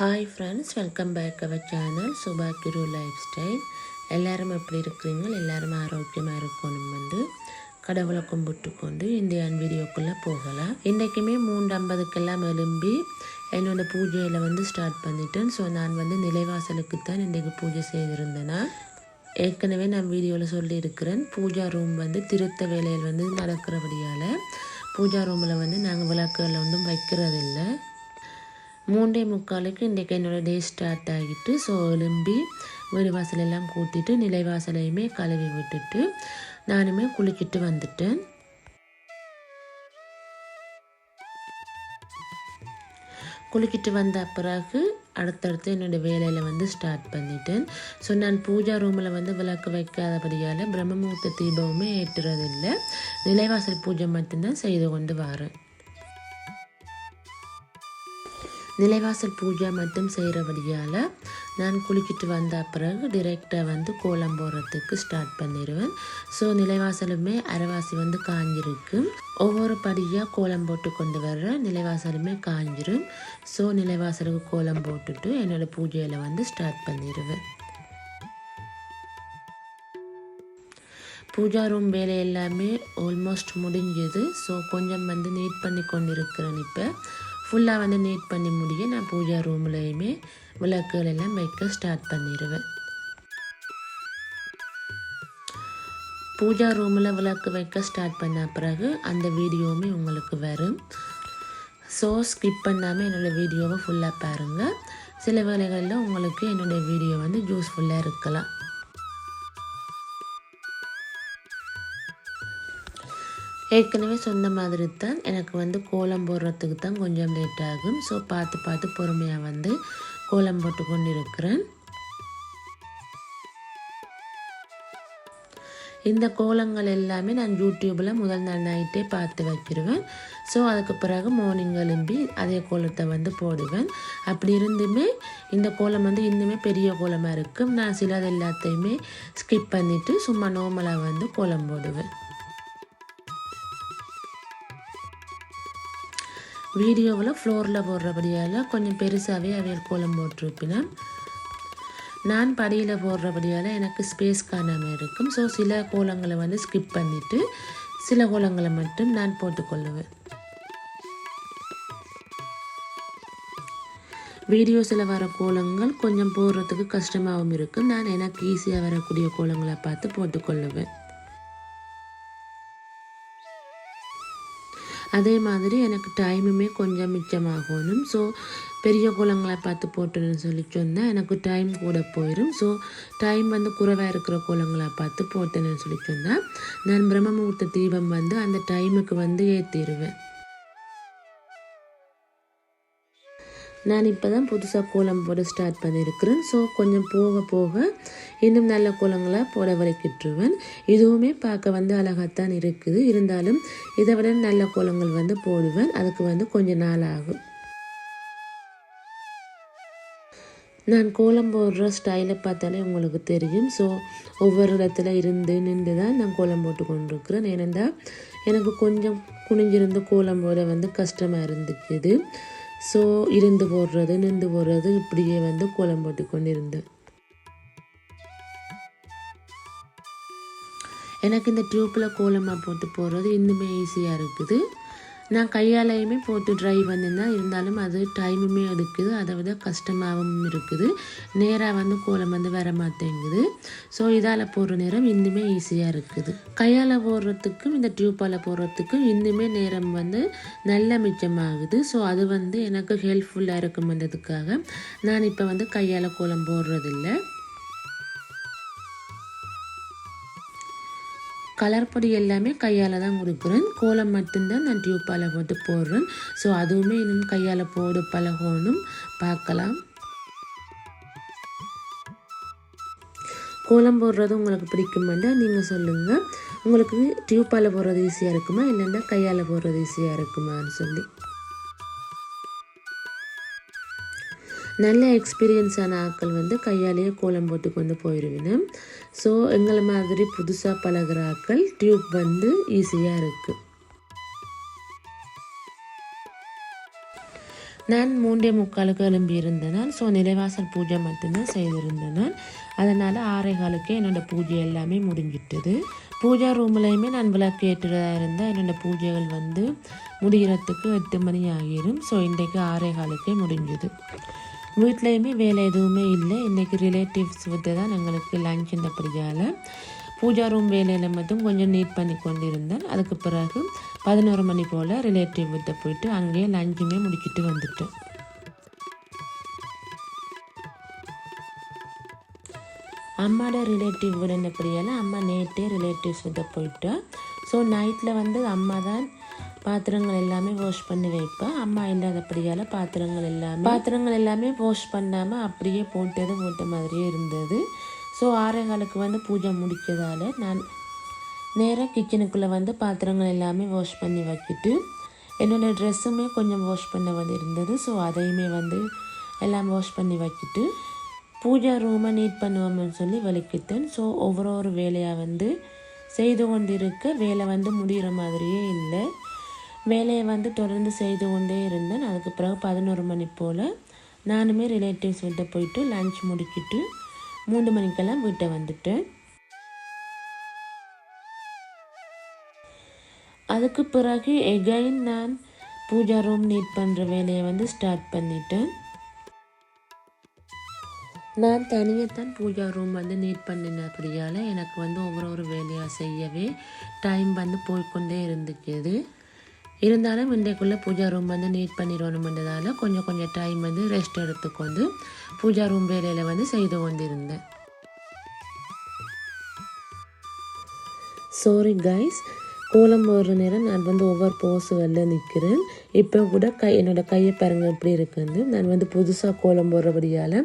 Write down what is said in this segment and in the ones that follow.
Hi friends welcome back our channel Subha Kiru life style எல்லோரும் எப்படி இருக்கிறீங்க? எல்லாரும் ஆரோக்கியமாக இருக்கணும் வந்து கடவுளை கும்பிட்டு கொண்டு இந்த வீடியோக்குள்ளே போகலாம். இன்றைக்குமே மூன்று ஐம்பதுக்கெல்லாம் எழும்பி என்னோட பூஜையில் வந்து ஸ்டார்ட் பண்ணிட்டேன். ஸோ நான் வந்து நிலைவாசலுக்கு தான் இன்றைக்கு பூஜை செய்திருந்தேன்னா ஏற்கனவே நான் வீடியோவில் சொல்லியிருக்கிறேன். பூஜா ரூம் வந்து திருத்த வேலையில் வந்து நடக்கிறபடியால் பூஜா ரூமில் வந்து நாங்கள் விளக்குகள் ஒன்றும் வைக்கிறதில்லை. மூன்றே முக்காலுக்கு இன்றைக்கு என்னோடய டே ஸ்டார்ட் ஆகிட்டு ஸோ எலும்பி வீடு வாசலெல்லாம் கூட்டிட்டு நிலைவாசலையுமே கழுவி விட்டுட்டு நானுமே குளிக்கிட்டு வந்துட்டேன். குளிக்கிட்டு வந்த பிறகு அடுத்தடுத்து என்னோடய வேலையில் வந்து ஸ்டார்ட் பண்ணிட்டேன். ஸோ நான் பூஜா ரூமில் வந்து விளக்கு வைக்காதபடியால் பிரம்மமுகூர்த்த தீபமுமே ஏற்றுறதில்லை. நிலைவாசல் பூஜை மட்டும்தான் செய்து கொண்டு வரேன். நிலைவாசல் பூஜை மட்டும் செய்கிறபடியால் நான் குளிக்கிட்டு வந்த பிறகு டிரெக்டாக வந்து கோலம் போடுறதுக்கு ஸ்டார்ட் பண்ணிடுவேன் ஸோ நிலைவாசலுமே அரைவாசி வந்து காஞ்சிருக்கு. ஒவ்வொரு படியாக கோலம் போட்டு கொண்டு வர்ற நிலைவாசலுமே காஞ்சிரும். ஸோ நிலைவாசலுக்கு கோலம் போட்டுட்டு என்னோடய பூஜையில் வந்து ஸ்டார்ட் பண்ணிடுவேன் பூஜா ரூம் வேலை எல்லாமே ஆல்மோஸ்ட் முடிஞ்சது. ஸோ கொஞ்சம் வந்து நீட் பண்ணி கொண்டு இருக்கிறேன் இப்போ. ஃபுல்லாக வந்து நீட் பண்ணி முடிய நான் பூஜா ரூம்லேயுமே விளக்குகள் எல்லாம் வைக்க ஸ்டார்ட் பண்ணிடுவேன் பூஜா ரூமில் விளக்கு வைக்க ஸ்டார்ட் பண்ண பிறகு அந்த வீடியோவுமே உங்களுக்கு வரும். ஸோ ஸ்கிப் பண்ணாமல் என்னோடய வீடியோவை ஃபுல்லாக பாருங்கள் சில வேலைகளில் உங்களுக்கு என்னுடைய வீடியோ வந்து யூஸ்ஃபுல்லாக இருக்கலாம். ஏற்கனவே சொன்ன மாதிரி தான் எனக்கு வந்து கோலம் போடுறதுக்கு தான் கொஞ்சம் லேட் ஆகும். ஸோ பார்த்து பார்த்து பொறுமையாக வந்து கோலம் போட்டு கொண்டு இருக்கிறேன் இந்த கோலங்கள் எல்லாமே நான் யூடியூப்பில் முதல் நாள் நைட்டே பார்த்து வைக்கிடுவேன் ஸோ அதுக்கு பிறகு மார்னிங் எழும்பி அதே கோலத்தை வந்து போடுவேன். அப்படி இருந்துமே இந்த கோலம் வந்து இன்னுமே பெரிய கோலமாக இருக்கும். நான் சிலது எல்லாத்தையுமே ஸ்கிப் பண்ணிவிட்டு சும்மா நார்மலாக வந்து கோலம் போடுவேன். வீடியோவில் ஃப்ளோரில் போடுறபடியால் கொஞ்சம் பெருசாகவே அவையல் கோலம் போட்டிருப்பினேன். நான் படியில் போடுறபடியால் எனக்கு ஸ்பேஸ் காணாமல் இருக்கும். ஸோ சில கோலங்களை வந்து ஸ்கிப் பண்ணிவிட்டு சில கோலங்களை மட்டும் நான் போட்டுக்கொள்ளுவேன். வீடியோஸில் வர கோலங்கள் கொஞ்சம் போடுறதுக்கு கஷ்டமாகவும் இருக்கும். நான் எனக்கு ஈஸியாக வரக்கூடிய கோலங்களை பார்த்து போட்டுக்கொள்ளுவேன். அதே மாதிரி எனக்கு டைமுமே கொஞ்சம் மிச்சமாகணும் ஸோ பெரிய குளங்களை பார்த்து போட்டுன்னு சொல்லி சொன்னால் எனக்கு டைம் கூட போயிடும் ஸோ டைம் வந்து குறைவாக இருக்கிற குளங்களை பார்த்து போட்டேன்னு சொல்லி சொன்னால் நான் பிரம்ம முகூர்த்த தீபம் வந்து அந்த டைமுக்கு வந்து ஏற்றிடுவேன் நான் இப்போ தான் புதுசாக கோலம் போட ஸ்டார்ட் பண்ணியிருக்கிறேன் ஸோ கொஞ்சம் போக போக இன்னும் நல்ல கோலங்களாக போட வரைக்கிட்டுருவேன். இதுவுமே பார்க்க வந்து அழகாகத்தான் இருக்குது. இருந்தாலும் இதை விட நல்ல கோலங்கள் வந்து போடுவேன். அதுக்கு வந்து கொஞ்சம் நாள் ஆகும். நான் கோலம் போடுற ஸ்டைலை பார்த்தாலே உங்களுக்கு தெரியும். ஸோ ஒவ்வொரு இடத்துல இருந்து நின்று தான் நான் கோலம் போட்டு கொண்டிருக்கிறேன். ஏனென்றால் எனக்கு கொஞ்சம் குனிஞ்சிருந்து கோலம் போட வந்து கஷ்டமாக இருந்துக்குது. ஸோ இருந்து போடுறது நின்று போடுறது இப்படியே வந்து கோலம் போட்டு கொண்டிருந்தேன் எனக்கு இந்த டியூப்பில் கோலமாக போட்டு போடுறது இன்னுமே ஈஸியாக இருக்குது. நான் கையாலையுமே போட்டு ட்ரை பண்ணியிருந்தேன் இருந்தாலும் அது டைமுமே எடுக்குது. அதை விட கஷ்டமாகவும் இருக்குது. நேராக வந்து கோலம் வந்து வர மாட்டேங்குது. ஸோ இதால் போடுற நேரம் இன்னுமே ஈஸியாக இருக்குது. கையால் போடுறதுக்கும் இந்த டியூப்பால் போடுறதுக்கும் இன்னுமே நேரம் வந்து நல்ல மிச்சமாகுது. ஸோ அது வந்து எனக்கு ஹெல்ப்ஃபுல்லாக இருக்குமென்றதுக்காக நான் இப்போ வந்து கையால் கோலம் போடுறதில்லை. கலர் பொடி எல்லாமே கையால் தான் கொடுக்குறேன் கோலம் மட்டும்தான் நான் டியூப்பால் போட்டு போடுறேன். ஸோ அதுவுமே இன்னும் கையால் போடு பழகணும். பார்க்கலாம். கோலம் போடுறது உங்களுக்கு பிடிக்குமெண்டா? நீங்கள் சொல்லுங்கள் உங்களுக்கு டியூப்பால் போடுறது ஈஸியாக இருக்குமா? இல்லைன்னா கையால் போடுறது ஈஸியாக இருக்குமான்னு சொல்லி. நல்ல எக்ஸ்பீரியன்ஸான ஆட்கள் வந்து கையாலேயே கோலம் போட்டு கொண்டு போயிடுவேன் ஸோ எங்களை மாதிரி புதுசாக பழகிற ஆட்கள் டியூப் வந்து ஈஸியாக இருக்குது நான் மூன்றே முக்காலுக்கு எழும்பி ஸோ நிலைவாசல் பூஜை மட்டும்தான் செய்திருந்தேன் அதனால் ஆறே காலுக்கே என்னோடய பூஜை எல்லாமே முடிஞ்சிட்டது. பூஜா ரூம்லேயுமே நான் விளக்கு ஏற்றுறதா இருந்தால் என்னோடய பூஜைகள் வந்து முடிகிறதுக்கு எட்டு மணி ஆகிரும். ஸோ இன்றைக்கு ஆறே காலுக்கே முடிஞ்சுது. வீட்லேயுமே வேலை எதுவுமே இல்லை. இன்றைக்கி ரிலேட்டிவ்ஸ் விட்டு தான் எங்களுக்கு லஞ்ச் இந்த படியால் பூஜா ரூம் வேலையில் மட்டும் கொஞ்சம் நீட் பண்ணி கொண்டு இருந்தேன் அதுக்கு பிறகு பதினோரு மணி போல் ரிலேட்டிவ் விட்ட போயிட்டு அங்கேயே லஞ்சுமே முடிச்சுட்டு வந்துட்டோம் அம்மாவோட ரிலேட்டிவ் விடனப்படியால் அம்மா நேற்றே ரிலேட்டிவ்ஸ் விட்ட போயிட்டோம் ஸோ நைட்டில் வந்து அம்மா தான் பாத்திரங்கள் எல்லாமே வாஷ் பண்ணி வைப்பேன் அம்மா இல்லாதபடியால் பாத்திரங்கள் எல்லாமே பாத்திரங்கள் எல்லாமே வாஷ் பண்ணாமல் அப்படியே போட்டது போட்ட மாதிரியே இருந்தது. ஸோ ஆரங்காலுக்கு வந்து பூஜை முடிக்கிறதால நான் நேராக கிச்சனுக்குள்ளே வந்து பாத்திரங்கள் எல்லாமே வாஷ் பண்ணி வச்சுட்டு என்னோடய ட்ரெஸ்ஸுமே கொஞ்சம் வாஷ் பண்ண வந்து இருந்தது. ஸோ அதையுமே வந்து எல்லாம் வாஷ் பண்ணி வச்சுட்டு பூஜா ரூமை நீட் பண்ணுவோம்னு சொல்லி வலிக்கிட்டேன். ஸோ ஒவ்வொரு ஒரு வேலையாக வந்து செய்து கொண்டிருக்க வேலை வந்து முடிகிற மாதிரியே இல்லை. வேலையை வந்து தொடர்ந்து செய்து கொண்டே இருந்தேன். அதுக்கு பிறகு பதினோரு மணி போல் நானுமே ரிலேட்டிவ்ஸ் வீட்டை போயிட்டு லஞ்ச் முடிக்கிட்டு மூன்று மணிக்கெல்லாம் வீட்டை வந்துட்டேன். அதுக்கு பிறகு எகைன் நான் பூஜா ரூம் நீட் பண்ணுற வேலையை வந்து ஸ்டார்ட் பண்ணிட்டேன். நான் தனியாக தான் பூஜா ரூம் வந்து நீட் பண்ணினபடியால் எனக்கு வந்து ஒவ்வொரு ஒரு வேலையாக செய்யவே டைம் வந்து போய்கொண்டே இருந்துக்குது. இருந்தாலும் இன்றைக்குள்ளே பூஜா ரூம் வந்து நீட் பண்ணிடணுமென்றதால் கொஞ்சம் கொஞ்சம் டைம் வந்து ரெஸ்ட் எடுத்துக்கொண்டு பூஜா ரூம் வேலையில் வந்து செய்து கொண்டிருந்தேன். சாரி கைஸ் கோலம் போடுற நேரம் நான் வந்து ஒவ்வொரு போஸுகளில் நிற்கிறேன் இப்போ கூட கை என்னோடய கையை பாருங்கள் எப்படி இருக்குது நான் வந்து புதுசாக கோலம் போடுறபடியால்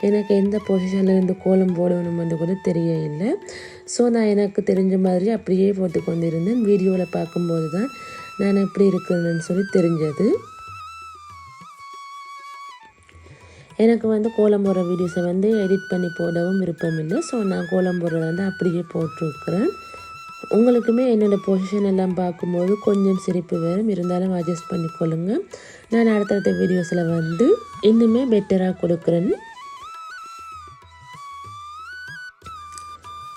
எனக்கு எந்த பொசிஷனில் இருந்து கோலம் போடணுமென்று கூட தெரிய இல்லை ஸோ நான் எனக்கு தெரிஞ்ச மாதிரி அப்படியே போட்டு கொண்டிருந்தேன் வீடியோவில் பார்க்கும்போது தான் நான் எப்படி இருக்குன்னு சொல்லி தெரிஞ்சது. எனக்கு வந்து கோலம் போடுற வீடியோஸை வந்து எடிட் பண்ணி போடவும் விருப்பம் இல்லை. ஸோ நான் கோலம் போடுறத வந்து அப்படியே போட்டிருக்கிறேன். உங்களுக்குமே என்னோடய பொசிஷன் எல்லாம் பார்க்கும்போது கொஞ்சம் சிரிப்பு வரும். இருந்தாலும் அட்ஜஸ்ட் பண்ணிக்கொள்ளுங்க. நான் அடுத்தடுத்த வீடியோஸில் வந்து இன்னுமே பெட்டராக கொடுக்குறேன்னு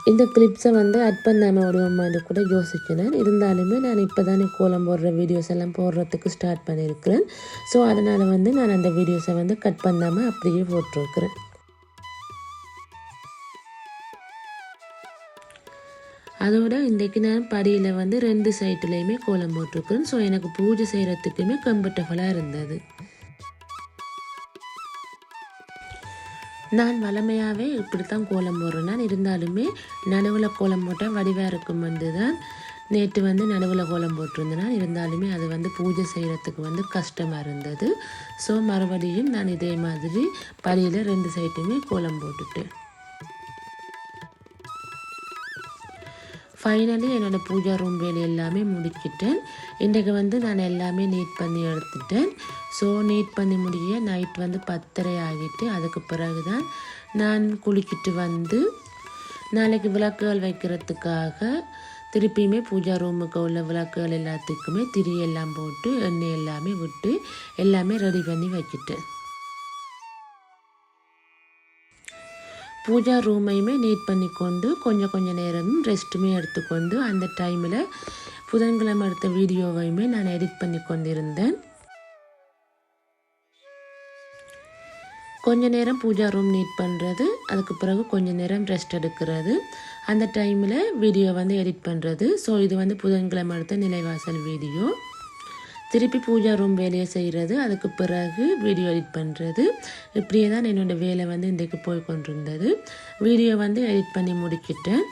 இந்த கிளிப்ஸை வந்து அட் பண்ணாமல் விடுவோமான்னு கூட யோசிக்கிறேன் இருந்தாலுமே நான் இப்போ தானே கோலம் போடுற வீடியோஸ் எல்லாம் போடுறதுக்கு ஸ்டார்ட் பண்ணியிருக்கிறேன் ஸோ அதனால் வந்து நான் அந்த வீடியோஸை வந்து கட் பண்ணாமல் அப்படியே போட்டிருக்கிறேன். அதோட இன்றைக்கு நான் படியில் வந்து ரெண்டு சைட்லேயுமே கோலம் போட்டிருக்கிறேன் ஸோ எனக்கு பூஜை செய்கிறதுக்குமே கம்ஃபர்டபுளாக இருந்தது. நான் வளமையாகவே இப்படி தான் கோலம் போடுறேன். இருந்தாலுமே நடுவில் கோலம் போட்டேன் வடிவாக இருக்கும் வந்து தான் நேற்று வந்து நடுவில் கோலம் போட்டிருந்தேன். இருந்தாலுமே அது வந்து பூஜை செய்கிறதுக்கு வந்து கஷ்டமாக இருந்தது. ஸோ மறுபடியும் நான் இதே மாதிரி படியில் ரெண்டு சைட்டுமே கோலம் போட்டுட்டேன். ஃபைனலி என்னோடய பூஜா ரூம் வேலை எல்லாமே முடிச்சிட்டேன். இன்றைக்கு வந்து நான் எல்லாமே நீட் பண்ணி எடுத்துட்டேன். ஸோ நீட் பண்ணி முடிய நைட் வந்து பத்தரை ஆகிட்டு அதுக்கு பிறகு தான் நான் குளிக்கிட்டு வந்து நாளைக்கு விளக்குகள் வைக்கிறதுக்காக திருப்பியுமே பூஜா ரூமுக்கு உள்ள விளக்குகள் எல்லாத்துக்குமே திரி எல்லாம் போட்டு எண்ணெய் எல்லாமே விட்டு எல்லாமே ரெடி பண்ணி வச்சுட்டேன். பூஜா ரூமையுமே நீட் பண்ணிக்கொண்டு கொஞ்சம் கொஞ்சம் நேரமும் ரெஸ்ட்டுமே எடுத்துக்கொண்டு அந்த டைமில் புதன்கிழமை எடுத்த வீடியோவையுமே நான் எடிட் பண்ணி கொண்டிருந்தேன் கொஞ்ச நேரம் பூஜா ரூம் நீட் பண்ணுறது அதுக்கு பிறகு கொஞ்ச நேரம் ரெஸ்ட் எடுக்கிறது. அந்த டைமில் வீடியோ வந்து எடிட் பண்ணுறது. ஸோ இது வந்து புதன்கிழமை எடுத்த நிலைவாசல் வீடியோ. திருப்பி பூஜா ரூம் வேலையை செய்கிறது அதுக்கு பிறகு வீடியோ எடிட் பண்ணுறது இப்படியே தான் என்னோடய வேலை வந்து இன்றைக்கு போய் கொண்டிருந்தது. வீடியோ வந்து எடிட் பண்ணி முடிக்கிட்டேன்.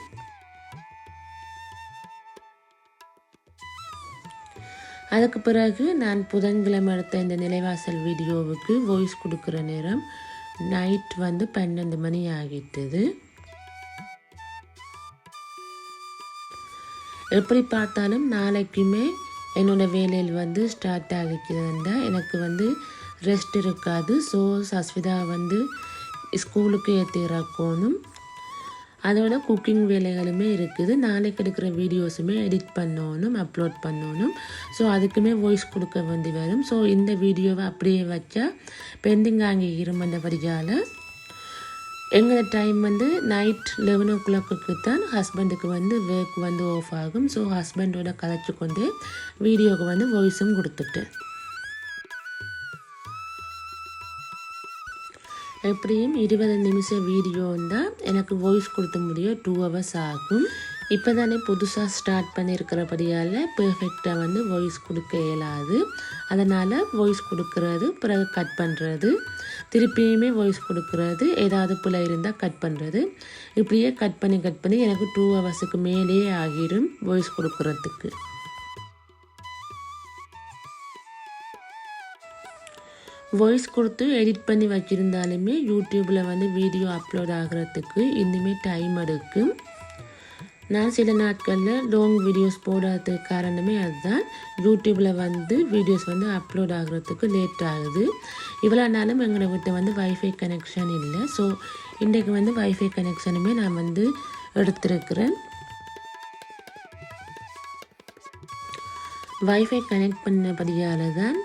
அதுக்கு பிறகு நான் புதன்கிழமை எடுத்த இந்த நிலைவாசல் வீடியோவுக்கு வாய்ஸ் கொடுக்குற நேரம் நைட் வந்து பன்னெண்டு மணி ஆகிட்டது. எப்படி பார்த்தாலும் நாளைக்குமே என்னோடய வேலையில் வந்து ஸ்டார்ட் ஆகிக்கிறதா எனக்கு வந்து ரெஸ்ட் இருக்காது. ஸோ சஸ்விதா வந்து ஸ்கூலுக்கு ஏற்றிறக்கணும் அதோட குக்கிங் வேலைகளுமே இருக்குது. நாளைக்கு எடுக்கிற வீடியோஸுமே எடிட் பண்ணணும் அப்லோட் பண்ணணும். ஸோ அதுக்குமே வாய்ஸ் கொடுக்க வேண்டி வரும். ஸோ இந்த வீடியோவை அப்படியே வச்சா பெண்டிங் ஆகி இருமண்டபடியால் எங்களோட டைம் வந்து நைட் லெவன் ஓ கிளாக்கு தான் ஹஸ்பண்டுக்கு வந்து ஒர்க் வந்து ஆஃப் ஆகும். ஸோ ஹஸ்பண்டோட கதைச்சு கொண்டு வீடியோவுக்கு வந்து வாய்ஸும் கொடுத்துட்டு. எப்படியும் இருபது நிமிஷம் வீடியோ தான் எனக்கு வாய்ஸ் கொடுத்த முடியும். டூ ஹவர்ஸ் ஆகும். இப்போ தானே புதுசாக ஸ்டார்ட் பண்ணியிருக்கிறபடியால் பெர்ஃபெக்டாக வந்து வாய்ஸ் கொடுக்க இயலாது. அதனால் வாய்ஸ் கொடுக்கறது பிறகு கட் பண்ணுறது திருப்பியுமே வாய்ஸ் கொடுக்கறது. ஏதாவது பிள்ளை இருந்தால் கட் பண்ணுறது இப்படியே கட் பண்ணி கட் பண்ணி எனக்கு டூ ஹவர்ஸுக்கு மேலேயே ஆகிடும் வாய்ஸ் கொடுக்கறதுக்கு. வாய்ஸ் கொடுத்து எடிட் பண்ணி வச்சுருந்தாலுமே யூடியூப்பில் வந்து வீடியோ அப்லோட் ஆகிறதுக்கு இன்னுமே டைம் எடுக்கும். நான் சில நாட்களில் லாங் வீடியோஸ் போடாததுக்கு காரணமே அதுதான். யூடியூப்பில் வந்து வீடியோஸ் வந்து அப்லோட் ஆகிறதுக்கு லேட் ஆகுது. இவ்வளோ நாளும் எங்களோட வீட்டை வந்து வைஃபை கனெக்ஷன் இல்லை. ஸோ இன்றைக்கு வந்து வைஃபை கனெக்ஷனுமே நான் வந்து எடுத்திருக்கிறேன். வைஃபை கனெக்ட் பண்ணபடியால் தான்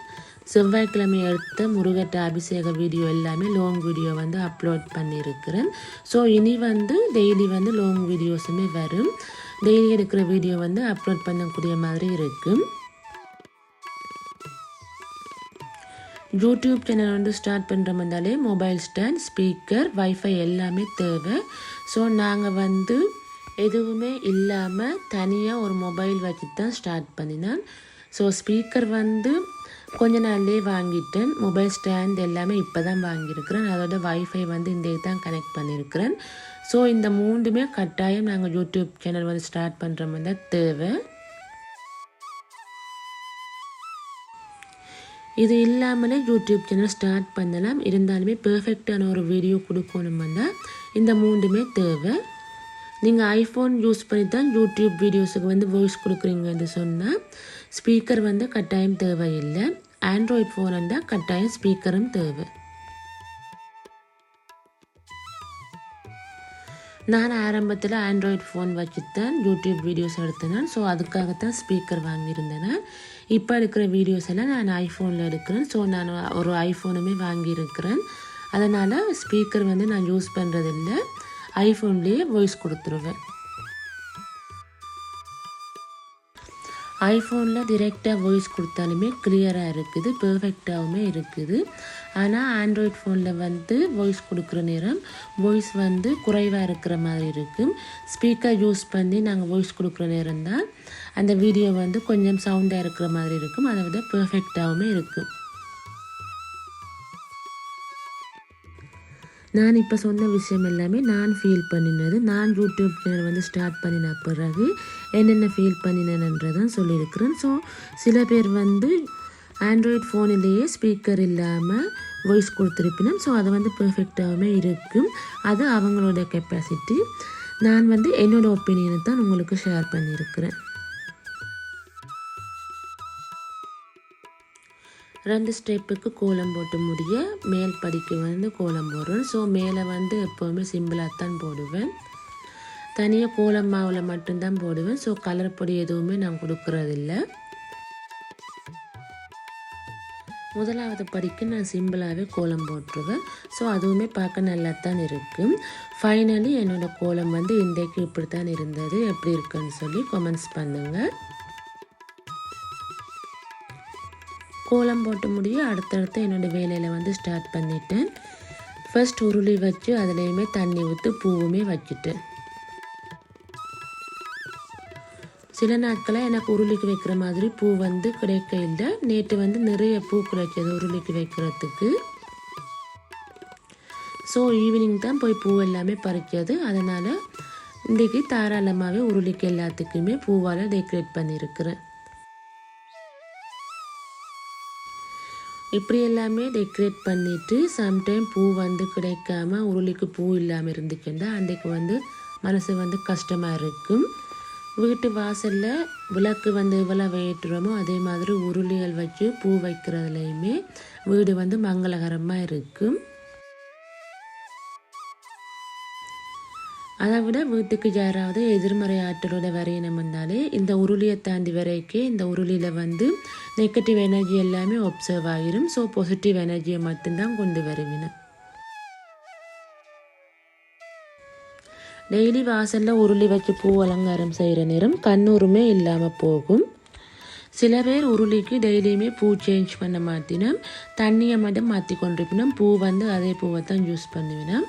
செவ்வாய்க்கிழமை எடுத்த முருகட்ட அபிஷேக வீடியோ எல்லாமே லாங் வீடியோ வந்து அப்லோட் பண்ணியிருக்கிறேன் ஸோ இனி வந்து டெய்லி வந்து லாங் வீடியோஸுமே வரும். டெய்லி எடுக்கிற வீடியோ வந்து அப்லோட் பண்ணக்கூடிய மாதிரி இருக்கும் யூடியூப் சேனல் வந்து ஸ்டார்ட் பண்ணுற பண்ணுறோம்னாலே மொபைல் ஸ்டாண்ட் ஸ்பீக்கர் வைஃபை எல்லாமே தேவை. ஸோ நாங்கள் வந்து எதுவுமே இல்லாமல் தனியாக ஒரு மொபைல் வச்சு தான் ஸ்டார்ட் பண்ணினேன். ஸோ ஸ்பீக்கர் வந்து கொஞ்ச நாள்லேயே வாங்கிட்டேன். மொபைல் ஸ்டாண்ட் எல்லாமே இப்போ தான் வாங்கியிருக்கிறேன் அதோட வைஃபை வந்து இந்த தான் கனெக்ட் பண்ணியிருக்கிறேன். ஸோ இந்த மூன்றுமே கட்டாயம் நாங்கள் யூடியூப் சேனல் வந்து ஸ்டார்ட் பண்ணுற மாதிரி தான் தேவை. இது இல்லாமலே யூடியூப் சேனல் ஸ்டார்ட் பண்ணலாம். இருந்தாலுமே பெர்ஃபெக்டான ஒரு வீடியோ கொடுக்கணும்னா இந்த மூன்றுமே தேவை. நீங்கள் ஐஃபோன் யூஸ் பண்ணி தான் யூடியூப் வீடியோஸுக்கு வந்து வாய்ஸ் கொடுக்குறீங்கன்னு சொன்னால் ஸ்பீக்கர் வந்து கட்டாயம் தேவையில்லை. ஆண்ட்ராய்ட் ஃபோன் இருந்தால் கட்டாயம் ஸ்பீக்கரும் தேவை. நான் ஆரம்பத்தில் ஆண்ட்ராய்ட் ஃபோன் வச்சு தான் யூடியூப் வீடியோஸ் எடுத்தேன். ஸோ அதுக்காகத்தான் ஸ்பீக்கர் வாங்கியிருந்தேன். இப்போ எடுக்கிற வீடியோஸ் எல்லாம் நான் ஐஃபோனில் எடுக்கிறேன். ஸோ நான் ஒரு ஐஃபோனுமே வாங்கியிருக்கிறேன். அதனால் ஸ்பீக்கர் வந்து நான் யூஸ் பண்ணுறதில்ல ஐஃபோன்லேயே வாய்ஸ் கொடுத்துருவேன். ஐஃபோனில் டிரெக்டாக வாய்ஸ் கொடுத்தாலுமே கிளியராக இருக்குது பெர்ஃபெக்டாகவுமே இருக்குது. ஆனால் ஆண்ட்ராய்ட் ஃபோனில் வந்து வாய்ஸ் கொடுக்குற நேரம் வாய்ஸ் வந்து குறைவாக இருக்கிற மாதிரி இருக்கும் ஸ்பீக்கர் யூஸ் பண்ணி நாங்கள் வாய்ஸ் கொடுக்குற நேரம் தான். அந்த வீடியோ வந்து கொஞ்சம் சவுண்டாக இருக்கிற மாதிரி இருக்கும். அதை விட பெர்ஃபெக்டாகவுமே இருக்கும் நான் இப்போ சொன்ன விஷயம் எல்லாமே நான் ஃபீல் பண்ணினது. நான் யூடியூப் சேனல் வந்து ஸ்டார்ட் பண்ணின பிறகு என்னென்ன ஃபீல் பண்ணினேன்றதான் சொல்லியிருக்கிறேன். ஸோ சில பேர் வந்து ஆண்ட்ராய்ட் ஃபோனிலேயே ஸ்பீக்கர் இல்லாமல் வாய்ஸ் கொடுத்துருப்பினேன் ஸோ அது வந்து பெர்ஃபெக்டாகவே இருக்கும். அது அவங்களோட கெப்பாசிட்டி நான் வந்து என்னோடய ஒப்பீனியனை தான் உங்களுக்கு ஷேர் பண்ணியிருக்கிறேன். ரெண்டு ஸ்டெப்புக்கு கோலம் போட்டு முடிய மேல் படிக்கு வந்து கோலம் போடுறேன். ஸோ மேலே வந்து எப்போவுமே சிம்பிளாக தான் போடுவேன். தனியாக கோலம் மாவில் மட்டும்தான் போடுவேன். ஸோ கலர் பொடி எதுவுமே நான் கொடுக்குறதில்ல. முதலாவது படிக்கு நான் சிம்பிளாகவே கோலம் போட்டுருவேன். ஸோ அதுவுமே பார்க்க நல்லா தான் இருக்கும் ஃபைனலி என்னோடய கோலம் வந்து இன்றைக்கு இப்படி தான் இருந்தது. எப்படி இருக்குன்னு சொல்லி கமெண்ட்ஸ் பண்ணுங்கள் கோலம் போட்டு முடிய அடுத்தடுத்து என்னோடய வேலையில் வந்து ஸ்டார்ட் பண்ணிட்டேன். ஃபர்ஸ்ட் உருளி வச்சு அதுலேயுமே தண்ணி ஊற்றி பூவுமே வச்சுட்டேன். சில நாட்களாக எனக்கு உருளிக்கு வைக்கிற மாதிரி பூ வந்து கிடைக்க இல்லை. நேற்று வந்து நிறைய பூ கிடைச்சது உருளிக்கு வைக்கிறதுக்கு. ஸோ ஈவினிங் தான் போய் பூ எல்லாமே பறிக்கிறது. அதனால் இன்றைக்கி தாராளமாகவே உருளிக்கு எல்லாத்துக்குமே பூவால் டெக்கரேட் பண்ணியிருக்கிறேன். இப்படி எல்லாமே டெக்கரேட் பண்ணிவிட்டு சம்டைம் பூ வந்து கிடைக்காம உருளிக்கு பூ இல்லாமல் இருந்துச்சுன்னா அன்றைக்கு வந்து மனசு வந்து கஷ்டமாக இருக்கும். வீட்டு வாசலில் விளக்கு வந்து எவ்வளோ ஏற்றுறோமோ அதே மாதிரி உருளிகள் வச்சு பூ வைக்கிறதுலையுமே வீடு வந்து மங்களகரமாக இருக்கும். அதை விட வீட்டுக்கு யாராவது எதிர்மறை ஆற்றலோட வரையினம் வந்தாலே இந்த உருளியை தாண்டி வரைக்கே இந்த உருளியில் வந்து நெகட்டிவ் எனர்ஜி எல்லாமே ஒப்சர்வ் ஆகிரும் ஸோ பாசிட்டிவ் எனர்ஜியை மட்டும்தான் கொண்டு வருவினேன் டெய்லி வாசலில் உருளி வச்சு பூ அலங்காரம் செய்கிற நேரம் கண்ணூருமே இல்லாமல் போகும். சில பேர் உருளிக்கு டெய்லியுமே பூ சேஞ்ச் பண்ண மாற்றினோம் தண்ணியை மட்டும் மாற்றி கொண்டிருப்பினோம் பூ வந்து அதே பூவை தான் யூஸ் பண்ணுவினோம்.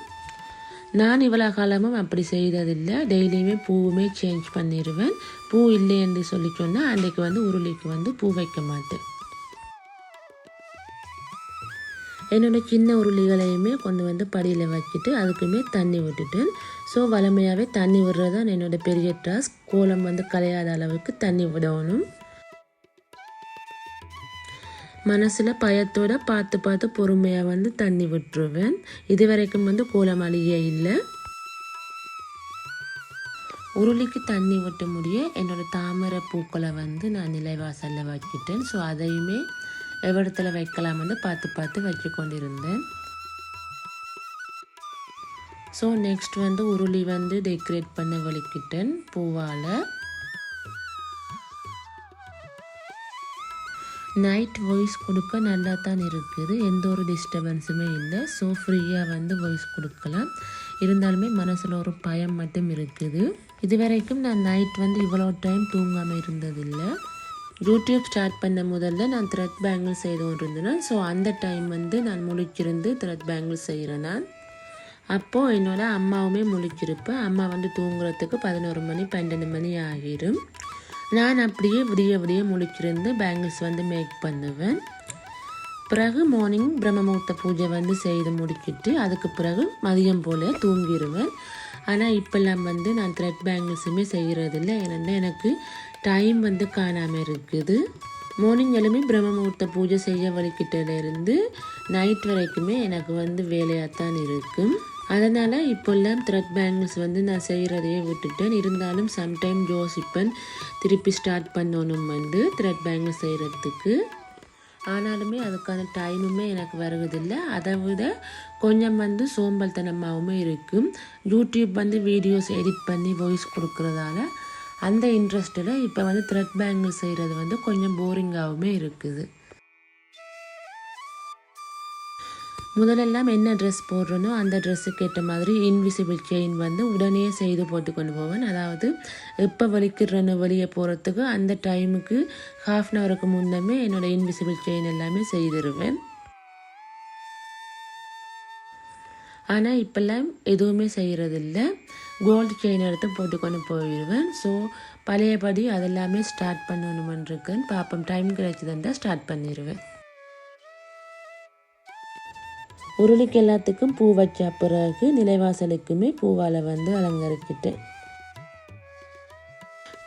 நான் இவ்வளோ காலமும் அப்படி செய்ததில்லை டெய்லியுமே பூவுமே சேஞ்ச் பண்ணிடுவேன் பூ இல்லை என்று சொல்லி சொன்னால் அன்றைக்கு வந்து உருளிக்கு வந்து பூ வைக்க மாட்டேன். என்னோட சின்ன உருளிகளையுமே கொண்டு வந்து படியில் வச்சுட்டு அதுக்குமே தண்ணி விட்டுட்டேன். ஸோ வளமையாகவே தண்ணி விடுறது தான் என்னோட பெரிய டாஸ்க் கோலம் வந்து கலையாத அளவுக்கு தண்ணி விடணும். மனசில் பயத்தோட பார்த்து பார்த்து பொறுமையாக வந்து தண்ணி விட்டுருவேன். இது வரைக்கும் வந்து கோலம் அழிய இல்லை. உருளிக்கு தண்ணி விட்ட முடிய என்னோட தாமரை பூக்களை வந்து நான் நிலைவாசலில் வச்சுட்டேன் ஸோ அதையுமே எவ்விடத்தில் வைக்கலாம் வந்து பார்த்து பார்த்து வச்சு கொண்டிருந்தேன். ஸோ நெக்ஸ்ட் வந்து உருளி வந்து டெக்கரேட் பண்ண வலிக்கிட்டேன் பூவால். நைட் வாய்ஸ் கொடுக்க நல்லா தான் இருக்குது. எந்த ஒரு டிஸ்டர்பன்ஸுமே இல்லை. ஸோ ஃப்ரீயாக வந்து வாய்ஸ் கொடுக்கலாம். இருந்தாலுமே மனசில் ஒரு பயம் மட்டும் இருக்குது. இது வரைக்கும் நான் நைட் வந்து இவ்வளோ டைம் தூங்காமல் இருந்ததில்லை. யூடியூப் ஸ்டார்ட் பண்ண முதல்ல நான் த்ரெட் பேங்கிள் செய்து கொண்டிருந்தேன். ஸோ அந்த டைம் வந்து நான் முழிச்சிருந்து த்ரெட் பேங்கிள் செய்கிறேன் நான். அப்போது என்னோட அம்மாவுமே முழிச்சிருப்பேன் அம்மா வந்து தூங்குறதுக்கு பதினோரு மணி பன்னெண்டு மணி ஆகிடும் நான் அப்படியே விடிய விடிய முழிச்சிருந்து பேங்கிள்ஸ் வந்து மேக் பண்ணுவேன். பிறகு மார்னிங் பிரம்மமுகூர்த்த பூஜை வந்து செய்து முடிச்சுட்டு அதுக்கு பிறகு மதியம் போல் தூங்கிடுவேன் ஆனால் இப்போல்லாம் வந்து நான் த்ரெட் பேங்கிள்ஸுமே செய்கிறதில்ல ஏன்னா எனக்கு டைம் வந்து காணாமல் இருக்குது. மார்னிங் எழுமி பிரம்மமுகூர்த்த பூஜை செய்ய வழிக்கிட்டதுலேருந்து நைட் வரைக்குமே எனக்கு வந்து வேலையாக தான் இருக்கும். அதனால் இப்போல்லாம் த்ரெட் பேங்கிள்ஸ் வந்து நான் செய்கிறதையே விட்டுட்டேன். இருந்தாலும் சம்டைம் யோசிப்பேன். திருப்பி ஸ்டார்ட் பண்ணணும் வந்து த்ரெட் பேங்கிள்ஸ் செய்கிறதுக்கு ஆனாலுமே அதுக்கான டைமுமே எனக்கு வருவதில்லை. அதை விட கொஞ்சம் வந்து சோம்பல்தனமாகவும் இருக்கும். யூடியூப் வந்து வீடியோஸ் எடிட் பண்ணி வாய்ஸ் கொடுக்குறதால அந்த இன்ட்ரெஸ்ட்டில் இப்போ வந்து த்ரெட் பேங்கிள் செய்கிறது வந்து கொஞ்சம் போரிங்காகவுமே இருக்குது. முதலெல்லாம் என்ன ட்ரெஸ் போடுறனோ அந்த ட்ரெஸ்ஸுக்கு ஏற்ற மாதிரி இன்விசிபிள் செயின் வந்து உடனே செய்து போட்டு கொண்டு போவேன். அதாவது எப்போ வலிக்கிறனோ வெளியே போகிறதுக்கு அந்த டைமுக்கு ஹாஃப் அன் ஹவருக்கு முன்னமே என்னோடய இன்விசிபிள் செயின் எல்லாமே செய்திருவேன். ஆனால் இப்போல்லாம் எதுவுமே செய்கிறதில்ல கோல்டு செயின் எடுத்து போட்டுக்கொண்டு போயிடுவேன் ஸோ பழையபடி அதெல்லாமே ஸ்டார்ட் பண்ணணுமென்றிருக்கேன் பார்ப்போம் டைம் கிடைச்சதுன்றா ஸ்டார்ட் பண்ணிடுவேன் உருளிக்கு எல்லாத்துக்கும் பூ வச்ச பிறகு நிலைவாசலுக்குமே பூவால் வந்து அலங்கரிச்சிட்டேன்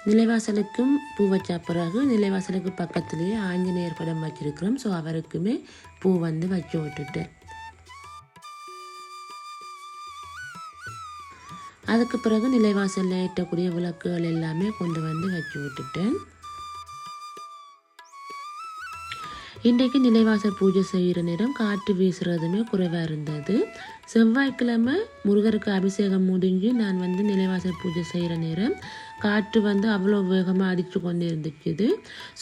நிலைவாசலுக்கும் பூ வச்ச பிறகு நிலைவாசலுக்கு பக்கத்துலேயே ஆஞ்சநேயர் படம் வச்சிருக்கிறோம். ஸோ அவருக்குமே பூ வந்து வச்சு விட்டுட்டேன். அதுக்கு பிறகு நிலைவாசலில் ஏற்றக்கூடிய விளக்குகள் எல்லாமே கொண்டு வந்து வச்சு விட்டுட்டேன். இன்றைக்கு நிலைவாசல் பூஜை செய்கிற நேரம் காற்று வீசுறதுமே குறைவாக இருந்தது. செவ்வாய்க்கிழமை முருகருக்கு அபிஷேகம் முடிஞ்சு நான் வந்து நிலைவாசல் பூஜை செய்கிற நேரம் காற்று வந்து அவ்வளோ வேகமாக அடித்து கொண்டு இருந்துச்சுது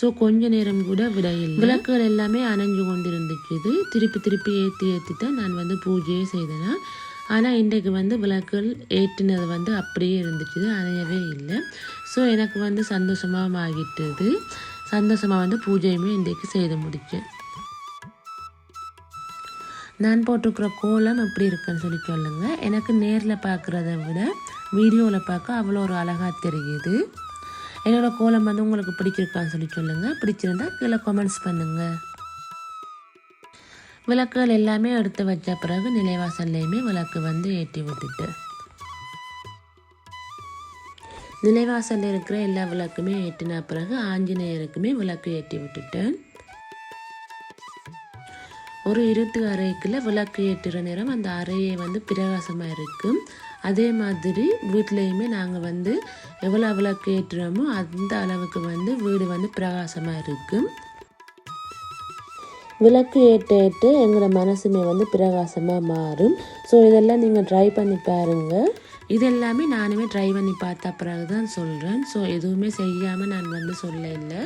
ஸோ கொஞ்ச நேரம் கூட விடையில் விளக்குகள் எல்லாமே அணைஞ்சு கொண்டு இருந்துச்சுது திருப்பி திருப்பி ஏற்றி ஏற்றி தான் நான் வந்து பூஜையே செய்தேன். ஆனால் இன்றைக்கு வந்து விளக்குகள் ஏற்றினது வந்து அப்படியே இருந்துச்சு அணையவே இல்லை. ஸோ எனக்கு வந்து சந்தோஷமாகவும் ஆகிட்டது. சந்தோஷமாக வந்து பூஜையுமே இன்றைக்கு செய்து முடித்தேன். நான் போட்டிருக்கிற கோலம் எப்படி இருக்குன்னு சொல்லி சொல்லுங்கள் எனக்கு நேரில் பார்க்குறத விட வீடியோவில் பார்க்க அவ்வளோ ஒரு அழகாக தெரியுது. என்னோடய கோலம் வந்து உங்களுக்கு பிடிச்சிருக்கான்னு சொல்லி சொல்லுங்கள் பிடிச்சிருந்தா கீழே கமெண்ட்ஸ் பண்ணுங்கள் விளக்குகள் எல்லாமே எடுத்து வச்ச பிறகு நிலைவாசல்லையுமே விளக்கு வந்து ஏற்றி விட்டுட்டு நிலைவாசலில் இருக்கிற எல்லா விளக்குமே ஏற்றின பிறகு ஆஞ்சநேயருக்குமே விளக்கு ஏற்றி விட்டுட்டேன். ஒரு இருபத்தி அறைக்குள்ள விளக்கு ஏற்றுற நேரம் அந்த அறையே வந்து பிரகாசமாக இருக்கும் அதே மாதிரி வீட்லேயுமே நாங்கள் வந்து எவ்வளோ விளக்கு ஏற்றுறோமோ அந்த அளவுக்கு வந்து வீடு வந்து பிரகாசமாக இருக்கும் விளக்கு ஏற்ற ஏற்ற எங்களோட மனசுமே வந்து பிரகாசமாக மாறும். ஸோ இதெல்லாம் நீங்கள் ட்ரை பண்ணி பாருங்கள் இதெல்லாமே நானுமே ட்ரை பண்ணி பார்த்த பிறகு தான் சொல்கிறேன் ஸோ எதுவுமே செய்யாமல் நான் வந்து சொல்ல இல்லை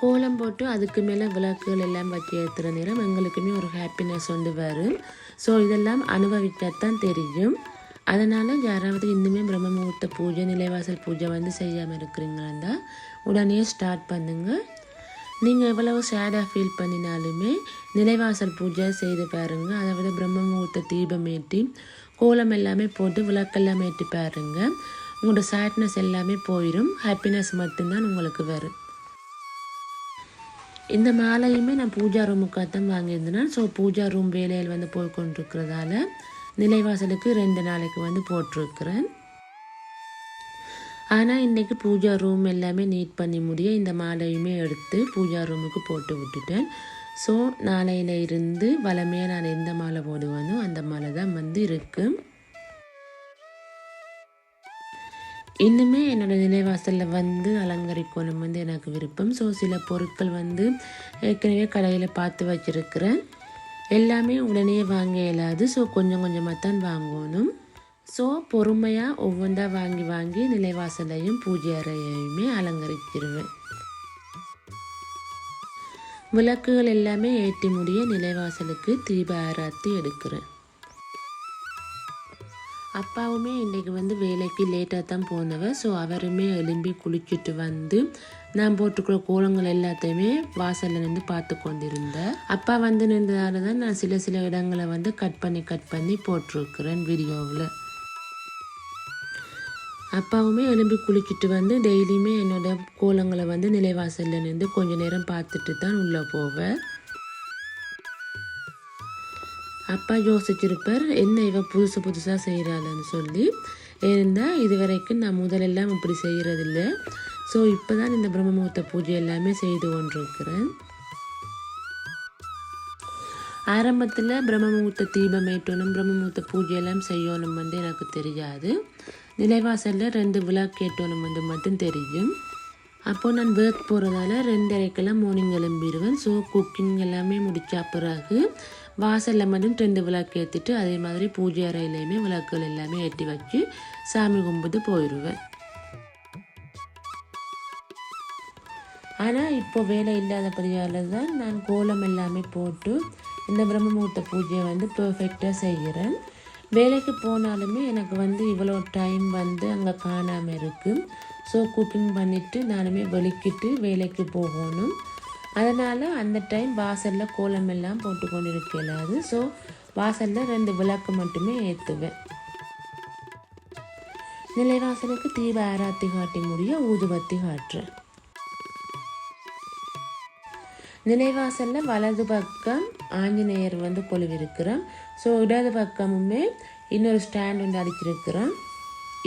கோலம் போட்டு அதுக்கு மேலே விளக்குகள் எல்லாம் வச்சு ஏற்றுற நேரம் எங்களுக்குமே ஒரு ஹாப்பினஸ் வந்து வரும். ஸோ இதெல்லாம் அனுபவிக்கத்தான் தெரியும். அதனால் யாராவது இன்னுமே பிரம்ம முகூர்த்த பூஜை நிலைவாசல் பூஜை வந்து செய்யாமல் இருக்கிறீங்களா உடனே ஸ்டார்ட் பண்ணுங்கள் நீங்கள் எவ்வளவு சேடாக ஃபீல் பண்ணினாலுமே நிலைவாசல் பூஜை செய்து பாருங்கள் அதை விட பிரம்ம முகூர்த்த தீபம் ஏற்றி கோலம் எல்லாமே போட்டு விளக்கெல்லாம் ஏற்றி பாருங்கள் உங்களோட சேட்னஸ் எல்லாமே போயிடும் ஹாப்பினஸ் மட்டும்தான் உங்களுக்கு வரும். இந்த மாலையுமே நான் பூஜா ரூமுக்காக தான் வாங்கியிருந்தேன். ஸோ பூஜா ரூம் வேலையில் வந்து போய் கொண்டிருக்கிறதால நிலைவாசலுக்கு ரெண்டு நாளைக்கு வந்து போட்டிருக்கிறேன். ஆனால் இன்றைக்கி பூஜா ரூம் எல்லாமே நீட் பண்ணி முடிய இந்த மாலையுமே எடுத்து பூஜா ரூமுக்கு போட்டு விட்டுட்டேன். ஸோ நாளையில் இருந்து வளமையாக நான் எந்த மாலை போடுவேனோ அந்த மாலை தான் வந்து இருக்குது இன்னுமே என்னோடய நிலைவாசலில் வந்து அலங்கரிக்கணும் வந்து எனக்கு விருப்பம். ஸோ சில பொருட்கள் வந்து ஏற்கனவே கடையில் பார்த்து வச்சுருக்கிறேன். எல்லாமே உடனே வாங்க இயலாது. ஸோ கொஞ்சம் கொஞ்சமாக தான் வாங்கணும். ஸோ பொறுமையாக ஒவ்வொன்றா வாங்கி வாங்கி நிலைவாசலையும் பூஜை அறையையுமே அலங்கரிச்சிருவேன். விளக்குகள் எல்லாமே ஏற்றி முடிய நிலைவாசலுக்கு தீப ஆராத்தி எடுக்கிறேன். அப்பாவுமே இன்றைக்கு வந்து வேலைக்கு லேட்டாக தான் போனவர். ஸோ அவருமே எழும்பி குளிச்சுட்டு வந்து நான் போட்டுக்கிற கோலங்கள் எல்லாத்தையுமே வாசலில் நின்று பார்த்து கொண்டிருந்தேன் அப்பா வந்து நின்றதால தான் நான் சில சில இடங்களை வந்து கட் பண்ணி கட் பண்ணி போட்டிருக்கிறேன் வீடியோவில். அப்பாவுமே எழும்பி குளிச்சுட்டு வந்து டெய்லியுமே என்னோட கோலங்களை வந்து நிலைவாசலில் நின்று கொஞ்ச நேரம் பார்த்துட்டு தான் உள்ளே போவேன் அப்பா யோசிச்சிருப்பார் என்ன இவன் புதுசு புதுசாக செய்கிறாள்னு சொல்லி. இருந்தால் இது வரைக்கும் நான் முதலெல்லாம் இப்படி செய்கிறதில்ல ஸோ இப்போ தான் இந்த பிரம்மமுகூர்த்த பூஜை எல்லாமே செய்து கொண்டிருக்கிறேன். ஆரம்பத்தில் பிரம்மமுகூர்த்த தீபம் ஏற்றணும் பிரம்மமுகூர்த்த பூஜை எல்லாம் செய்யணும் வந்து எனக்கு தெரியாது. நிலைவாசலில் ரெண்டு விளக்கு ஏற்றணும் வந்து மட்டும் தெரியும். அப்போது நான் ஒர்க் போகிறதால ரெண்டரைக்கெல்லாம் மார்னிங் கிளம்பிடுவேன் ஸோ குக்கிங் எல்லாமே முடித்த பிறகு வாசலில் மட்டும் ரெண்டு விளக்கு ஏற்றிட்டு அதே மாதிரி பூஜை அறையிலையுமே விளக்குகள் எல்லாமே ஏற்றி வச்சு சாமி கும்பிட்டு போயிடுவேன் ஆனால் இப்போ வேலை இல்லாதபடியால் தான் நான் கோலம் எல்லாமே போட்டு இந்த பிரம்மமுகூர்த்த பூஜையை வந்து பர்ஃபெக்டாக செய்கிறேன் வேலைக்கு போனாலுமே எனக்கு வந்து இவ்வளோ டைம் வந்து அங்கே காணாமல் இருக்குது ஸோ குக்கிங் பண்ணிவிட்டு நானுமே வெளிக்கிட்டு வேலைக்கு போகணும். அதனால் அந்த டைம் வாசலில் கோலம் எல்லாம் போட்டு கொண்டு இருக்கலாது ஸோ வாசலில் ரெண்டு விளக்கு மட்டுமே ஏற்றுவேன் நிலைவாசலுக்கு தீப ஆராத்தி காட்டி முடிய ஊதுபத்தி காட்டுறேன். நிலைவாசலில் வலது பக்கம் ஆஞ்சநேயர் வந்து கொழுவிருக்கிறோம் ஸோ இடது பக்கமுமே இன்னொரு ஸ்டாண்ட் வந்து அடிச்சிருக்கிறோம்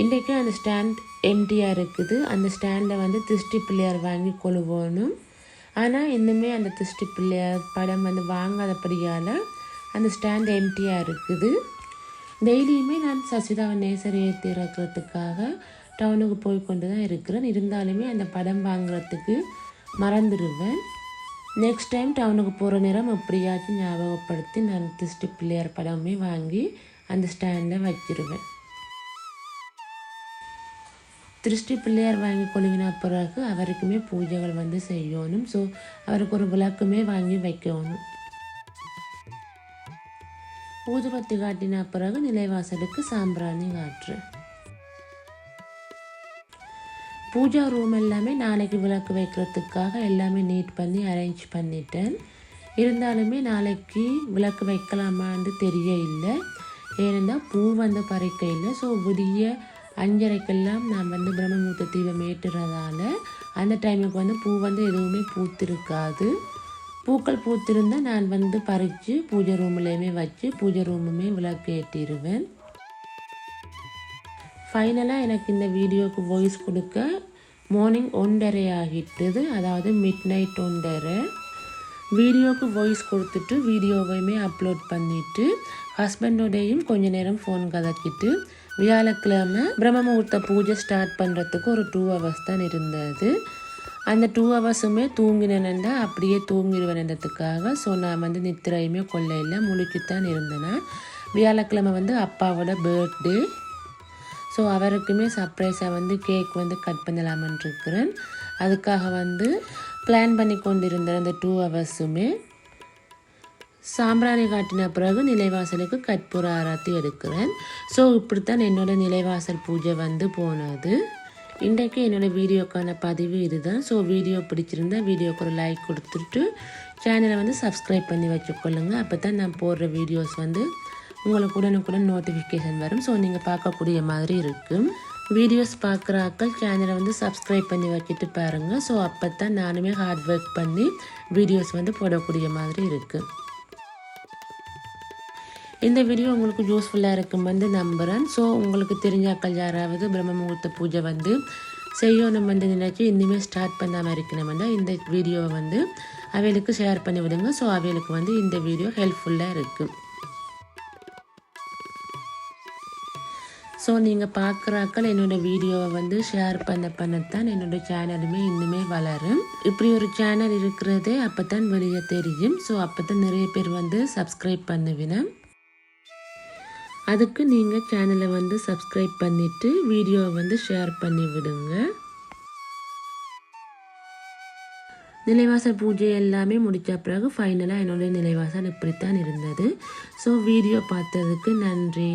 இன்றைக்கு அந்த ஸ்டாண்ட் எம்டியாக இருக்குது. அந்த ஸ்டாண்டில் வந்து திருஷ்டி பிள்ளையார் வாங்கி கொழுவோணும் ஆனால் இன்னுமே அந்த திருஷ்டி பிள்ளையார் படம் வந்து வாங்காதபடியால் அந்த ஸ்டாண்ட் எம்டியாக இருக்குது. டெய்லியுமே நான் சசிதாவை நேசரியை ஏற்றி இறக்கிறதுக்காக டவுனுக்கு போய் கொண்டு தான் இருக்கிறேன். இருந்தாலுமே அந்த படம் வாங்குறதுக்கு மறந்துடுவேன். நெக்ஸ்ட் டைம் டவுனுக்கு போகிற நேரம் எப்படியாச்சும் ஞாபகப்படுத்தி நான் திருஷ்டி பிள்ளையார் படமே வாங்கி அந்த ஸ்டாண்டை வச்சிருவேன். திருஷ்டி பிள்ளையார் வாங்கி கொழுவின பிறகு அவருக்குமே பூஜைகள் வந்து செய்யணும். ஸோ அவருக்கு ஒரு விளக்குமே வாங்கி வைக்கணும். ஊதுபத்தி காட்டின பிறகு நிலைவாசலுக்கு சாம்பிராணி காட்டுறேன் பூஜா ரூம் எல்லாமே நாளைக்கு விளக்கு வைக்கிறதுக்காக எல்லாமே நீட் பண்ணி அரேஞ்ச் பண்ணிட்டேன். இருந்தாலுமே நாளைக்கு விளக்கு வைக்கலாமான்னு தெரிய இல்லை. ஏனென்றால் பூ வந்து பறிக்க இல்லை. ஸோ விடிய அஞ்சரைக்கெல்லாம் நான் வந்து பிரம்மமூர்த்த தீபம் ஏற்றுறதால அந்த டைமுக்கு வந்து பூ வந்து எதுவுமே பூத்திருக்காது. பூக்கள் பூத்திருந்தால் நான் வந்து பறித்து பூஜை ரூம்லேயுமே வச்சு பூஜை ரூமுமே விளக்கு ஏற்றிடுவேன் ஃபைனலாக எனக்கு இந்த வீடியோவுக்கு வாய்ஸ் கொடுக்க மார்னிங் ஒன்றரை ஆகிட்டது. அதாவது மிட் நைட் ஒன்றரை. வீடியோவுக்கு வாய்ஸ் கொடுத்துட்டு வீடியோவையுமே அப்லோட் பண்ணிவிட்டு ஹஸ்பண்டோடையும் கொஞ்ச நேரம் ஃபோன் கதக்கிட்டு வியாழக்கிழமை பிரம்ம முகூர்த்த பூஜை ஸ்டார்ட் பண்ணுறதுக்கு ஒரு டூ ஹவர்ஸ் தான் இருந்தது. அந்த டூ ஹவர்ஸுமே தூங்கினேன்னா அப்படியே தூங்கிடுவேன்றதுக்காக ஸோ நான் வந்து நித்திரையுமே கொல்லையில் முழிச்சுத்தான் இருந்தேன்னா வியாழக்கிழமை வந்து அப்பாவோட பர்த்டே ஸோ அவருக்குமே சர்ப்ரைஸாக வந்து கேக் வந்து கட் பண்ணலாமன் இருக்கிறேன் அதுக்காக வந்து பிளான் பண்ணி கொண்டிருந்தேன் அந்த டூ ஹவர்ஸுமே சாம்பிராணி காட்டின பிறகு நிலைவாசலுக்கு கற்பூர ஆராத்தி எடுக்கிறேன். ஸோ இப்படித்தான் என்னோட நிலைவாசல் பூஜை வந்து போனது. இன்றைக்கு என்னோடய வீடியோக்கான பதிவு இதுதான். ஸோ வீடியோ பிடிச்சிருந்தா வீடியோக்கு ஒரு லைக் கொடுத்துட்டு சேனலை வந்து சப்ஸ்கிரைப் பண்ணி வச்சுக்கொள்ளுங்க. அப்போ தான் நான் போடுற வீடியோஸ் வந்து உங்களுக்கு உடனுக்குடன் நோட்டிஃபிகேஷன் வரும். ஸோ நீங்கள் பார்க்கக்கூடிய மாதிரி இருக்கும் வீடியோஸ் பார்க்குறாக்கள் சேனலை வந்து சப்ஸ்கிரைப் பண்ணி வச்சுட்டு பாருங்கள் ஸோ அப்போ தான் நானுமே ஹார்ட் ஒர்க் பண்ணி வீடியோஸ் வந்து போடக்கூடிய மாதிரி இருக்குது இந்த வீடியோ உங்களுக்கு யூஸ்ஃபுல்லாக இருக்கும் வந்து நம்புகிறேன் ஸோ உங்களுக்கு தெரிஞ்சாக்கள் யாராவது பிரம்ம முகூர்த்த பூஜை வந்து செய்யணும் வந்து நினைச்சு இனிமேல் ஸ்டார்ட் பண்ணாமல் இருக்கணும்னா இந்த வீடியோவை வந்து அவைகளுக்கு ஷேர் பண்ணி விடுங்க. ஸோ அவைகளுக்கு வந்து இந்த வீடியோ ஹெல்ப்ஃபுல்லாக இருக்குது ஸோ நீங்கள் பார்க்குறாக்கள் என்னோடய வீடியோவை வந்து ஷேர் பண்ண பண்ணத்தான் என்னோடய சேனலுமே இன்னுமே வளரும். இப்படி ஒரு சேனல் இருக்கிறதே அப்போ தான் வெளியே தெரியும். ஸோ அப்போ தான் நிறைய பேர் வந்து சப்ஸ்கிரைப் பண்ணுவினேன் அதுக்கு நீங்கள் சேனலை வந்து சப்ஸ்கிரைப் பண்ணிவிட்டு வீடியோவை வந்து ஷேர் பண்ணி விடுங்க. நிலைவாசல் பூஜை எல்லாமே முடித்த பிறகு ஃபைனலாக என்னுடைய நிலைவாசல் இப்படித்தான் இருந்தது. ஸோ வீடியோ பார்த்ததுக்கு நன்றி.